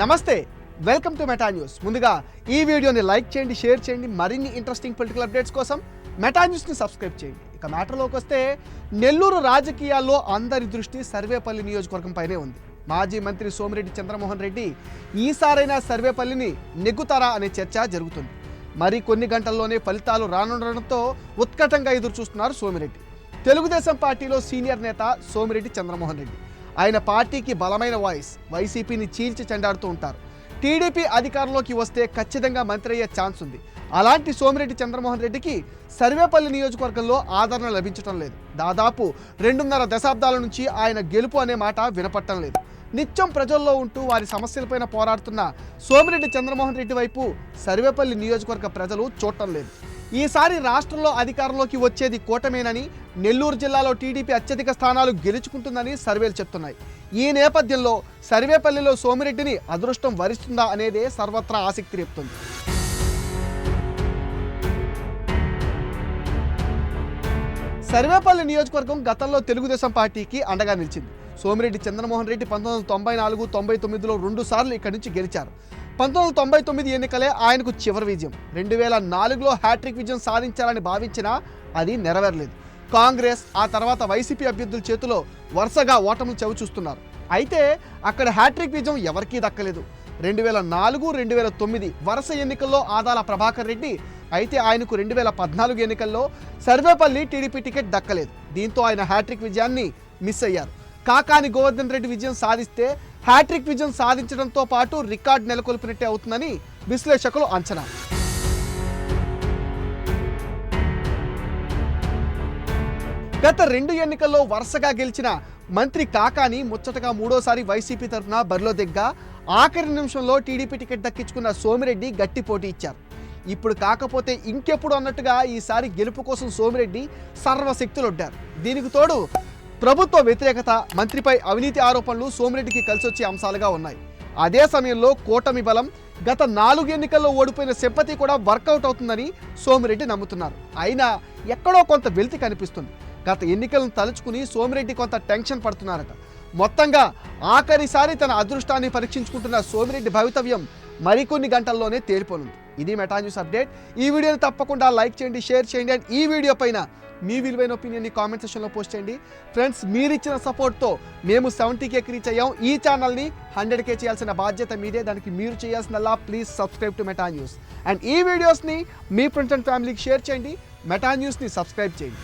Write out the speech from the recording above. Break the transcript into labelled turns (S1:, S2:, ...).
S1: నమస్తే welcome to Meta news. ముందుగా ఈ వీడియోని లైక్ చేయండి షేర్ చేయండి మరిన్ని ఇంట్రెస్టింగ్ పొలిటికల్ అప్డేట్స్ కోసం మెటా న్యూస్ని సబ్స్క్రైబ్ చేయండి. ఇక మ్యాటర్లోకి వస్తే నెల్లూరు రాజకీయాల్లో అందరి దృష్టి సర్వేపల్లి నియోజకవర్గం పైనే ఉంది. మాజీ మంత్రి సోమిరెడ్డి చంద్రమోహన్ రెడ్డి ఈసారైనా సర్వేపల్లిని నెగ్గుతారా అనే చర్చ జరుగుతుంది. మరి కొన్ని గంటల్లోనే ఫలితాలు రానుండడంతో ఉత్కటంగా ఎదురు చూస్తున్నారు సోమిరెడ్డి. తెలుగుదేశం పార్టీలో సీనియర్ నేత సోమిరెడ్డి చంద్రమోహన్ రెడ్డి. ఆయన పార్టీకి బలమైన వాయిస్. వైసీపీని చీల్చి చెండాడుతూ ఉంటారు. టీడీపీ అధికారంలోకి వస్తే ఖచ్చితంగా మంత్రి అయ్యే ఛాన్స్ ఉంది. అలాంటి సోమిరెడ్డి చంద్రమోహన్ రెడ్డికి సర్వేపల్లి నియోజకవర్గంలో ఆదరణ లభించడం లేదు. దాదాపు రెండున్నర దశాబ్దాల నుంచి ఆయన గెలుపు అనే మాట వినపట్టం లేదు. నిత్యం ప్రజల్లో ఉంటూ వారి సమస్యలపైన పోరాడుతున్న సోమిరెడ్డి చంద్రమోహన్ రెడ్డి వైపు సర్వేపల్లి నియోజకవర్గ ప్రజలు చూడటం లేదు. ఈసారి రాష్ట్రంలో అధికారంలోకి వచ్చేది కూటమేనని నెల్లూరు జిల్లాలో టీడీపీ అత్యధిక స్థానాలు గెలుచుకుంటుందని సర్వేలు చెప్తున్నాయి. ఈ నేపథ్యంలో సర్వేపల్లిలో సోమిరెడ్డిని అదృష్టం వరిస్తుందా అనేదే సర్వత్రా ఆసక్తి రేపుతుంది. సర్వేపల్లి నియోజకవర్గం గతంలో తెలుగుదేశం పార్టీకి అండగా నిలిచింది. సోమిరెడ్డి చంద్రమోహన్ రెడ్డి పంతొమ్మిది వందల తొంభై నాలుగు తొంభై తొమ్మిదిలో రెండు సార్లు ఇక్కడి నుంచి గెలిచారు. పంతొమ్మిది వందల తొంభై తొమ్మిది ఎన్నికలే ఆయనకు చివరి విజయం. రెండు వేల నాలుగులో హ్యాట్రిక్ విజయం సాధించాలని భావించినా అది నెరవేరలేదు. కాంగ్రెస్ ఆ తర్వాత వైసీపీ అభ్యర్థుల చేతిలో వరుసగా ఓటములు చవిచూస్తున్నారు. అయితే అక్కడ హ్యాట్రిక్ విజయం ఎవరికీ దక్కలేదు. రెండు వేల నాలుగు రెండు వేల తొమ్మిది వరుస ఎన్నికల్లో ఆదాల ప్రభాకర్ రెడ్డి అయితే ఆయనకు రెండు వేల పద్నాలుగు ఎన్నికల్లో సర్వేపల్లి టీడీపీ టికెట్ దక్కలేదు. దీంతో ఆయన హ్యాట్రిక్ విజయాన్ని మిస్ అయ్యారు. కాకాని గోవర్ధన్ రెడ్డి విజయం సాధిస్తే హ్యాట్రిక్ విజయం సాధించడంతో పాటు రికార్డ్ నెలకొల్పినట్టే అవుతుందని విశ్లేషకులు అంచనా. గత రెండు ఎన్నికల్లో వరుసగా గెలిచిన మంత్రి కాకాని ముచ్చటగా మూడోసారి వైసీపీ తరఫున బరిలో దిగ్గా ఆఖరి నిమిషంలో టీడీపీ టికెట్ దక్కించుకున్న సోమిరెడ్డి గట్టి పోటీ ఇచ్చారు. ఇప్పుడు కాకపోతే ఇంకెప్పుడు అన్నట్టుగా ఈసారి గెలుపు కోసం సోమిరెడ్డి సర్వశక్తులొడ్డారు. దీనికి తోడు ప్రభుత్వ వ్యతిరేకత మంత్రిపై అవినీతి ఆరోపణలు సోమిరెడ్డికి కలిసొచ్చే అంశాలుగా ఉన్నాయి. అదే సమయంలో కూటమి బలం గత నాలుగు ఎన్నికల్లో ఓడిపోయిన సింపతి కూడా వర్కౌట్ అవుతుందని సోమిరెడ్డి నమ్ముతున్నారు. అయినా ఎక్కడో కొంత వెలితి కనిపిస్తుంది. గత ఎన్నికలను తలుచుకుని సోమిరెడ్డి కొంత టెన్షన్ పడుతున్నారట. మొత్తంగా ఆఖరిసారి తన అదృష్టాన్ని పరీక్షించుకుంటున్న సోమిరెడ్డి భవితవ్యం మరికొన్ని గంటల్లోనే తేలిపోనుంది. ఇది మెటా న్యూస్ అప్డేట్. ఈ వీడియోని తప్పకుండా లైక్ చేయండి షేర్ చేయండి. అండ్ ఈ వీడియో పైన మీ విలువైన ఒపీనియన్ని కామెంట్ సెషన్లో పోస్ట్ చేయండి. ఫ్రెండ్స్ మీరిచ్చిన సపోర్ట్తో మేము సెవెంటీ కేకి రీచ్ అయ్యాం. ఈ ఛానల్ని హండ్రెడ్ కే చేయాల్సిన బాధ్యత మీదే. దానికి మీరు చేయాల్సిందల్లా please subscribe to Meta News and ఈ వీడియోస్ని మీ ఫ్రెండ్స్ అండ్ ఫ్యామిలీకి షేర్ చేయండి. మెటా న్యూస్ని సబ్స్క్రైబ్ చేయండి.